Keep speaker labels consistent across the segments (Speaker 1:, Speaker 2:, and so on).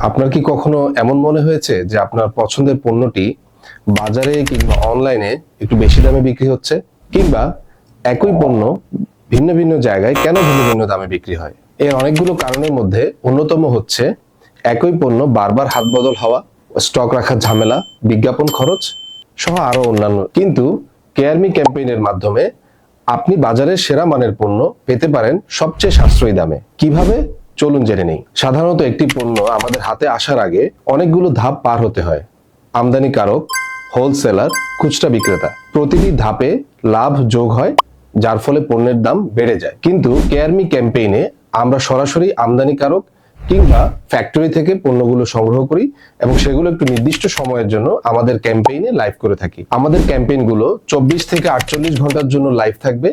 Speaker 1: আপনার কি কখনো এমন মনে হয়েছে যে আপনার পছন্দের পণ্যটি বাজারে কিংবা অনলাইনে একটু বেশি দামে বিক্রি হচ্ছে? কিংবা একই পণ্য ভিন্ন ভিন্ন জায়গায় কেন ভিন্ন ভিন্ন দামে বিক্রি হয়? এর অনেকগুলো কারণের মধ্যে অন্যতম হচ্ছে একই পণ্য বারবার হাত বদল হওয়া স্টক রাখার ঝামেলা, বিজ্ঞাপন খরচ সহ আরও অন্যান্য। কিন্তু কেয়ারমি ক্যাম্পেইনের মাধ্যমে আপনি বাজারের সেরা মানের পণ্য পেতে পারেন সবচেয়ে সাশ্রয়ী দামে। কীভাবে? চলুন জেনে নেই। সাধারণত একটি পণ্য আমাদের হাতে আসার আগে অনেকগুলো ধাপ পার হতে হয়। আমদানিকারক হোলসেলার খুচরা বিক্রেতা। প্রতিটি ধাপে লাভ যোগ হয়, যার ফলে পণ্যের দাম বেড়ে যায়। কিন্তু কেয়ারমি ক্যাম্পেইনে আমরা সরাসরি আমদানিকারক কিংবা ফ্যাক্টরি থেকে পণ্যগুলো সংগ্রহ করি এবং সেগুলো একটু নির্দিষ্ট সময়ের জন্য আমাদের ক্যাম্পেইনে লাইভ করে থাকি। আমাদের ক্যাম্পেইনগুলো চব্বিশ থেকে আটচল্লিশ ঘণ্টার জন্য লাইভ থাকবে।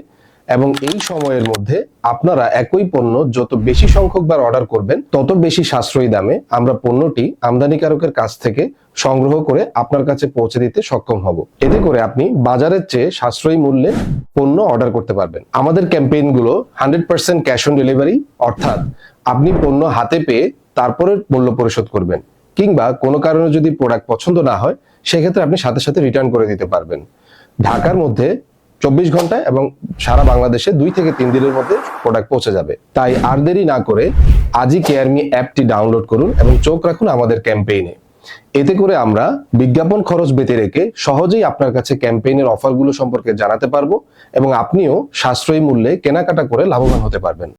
Speaker 1: এবং এই সময়ের মধ্যে আপনারা একই পণ্য যত বেশি সংখ্যকবার অর্ডার করবেন, তত বেশি সাশ্রয়ী দামে আমরা পণ্যটি আমদানিকারকের কাছ থেকে সংগ্রহ করে আপনার কাছে পৌঁছে দিতে সক্ষম হব। এতে করে আপনি বাজারের চেয়ে সাশ্রয়ী মূল্যে পণ্য অর্ডার করতে পারবেন। আমাদের ক্যাম্পেইনগুলো hundred percent cash on delivery, অর্থাৎ আপনি পণ্য হাতে পেয়ে তারপরে মূল্য পরিশোধ করবেন, কিংবা কোনো কারণে যদি প্রোডাক্ট পছন্দ না হয়, সেক্ষেত্রে আপনি সাথে সাথে রিটার্ন করে দিতে পারবেন। ঢাকার মধ্যে চব্বিশ ঘন্টায় এবং সারা বাংলাদেশে দুই থেকে তিন দিনের মধ্যে প্রোডাক্ট পৌঁছে যাবে। তাই আর দেরি না করে আজই কেয়ারমি অ্যাপটি ডাউনলোড করুন এবং চোখ রাখুন আমাদের ক্যাম্পেইনে এতে করে আমরা বিজ্ঞাপন খরচ বেঁধে রেখে সহজেই আপনার কাছে ক্যাম্পেইনের অফারগুলো সম্পর্কে জানাতে পারব এবং আপনিও সাশ্রয়ী মূল্যে কেনাকাটা করে লাভবান হতে পারবেন।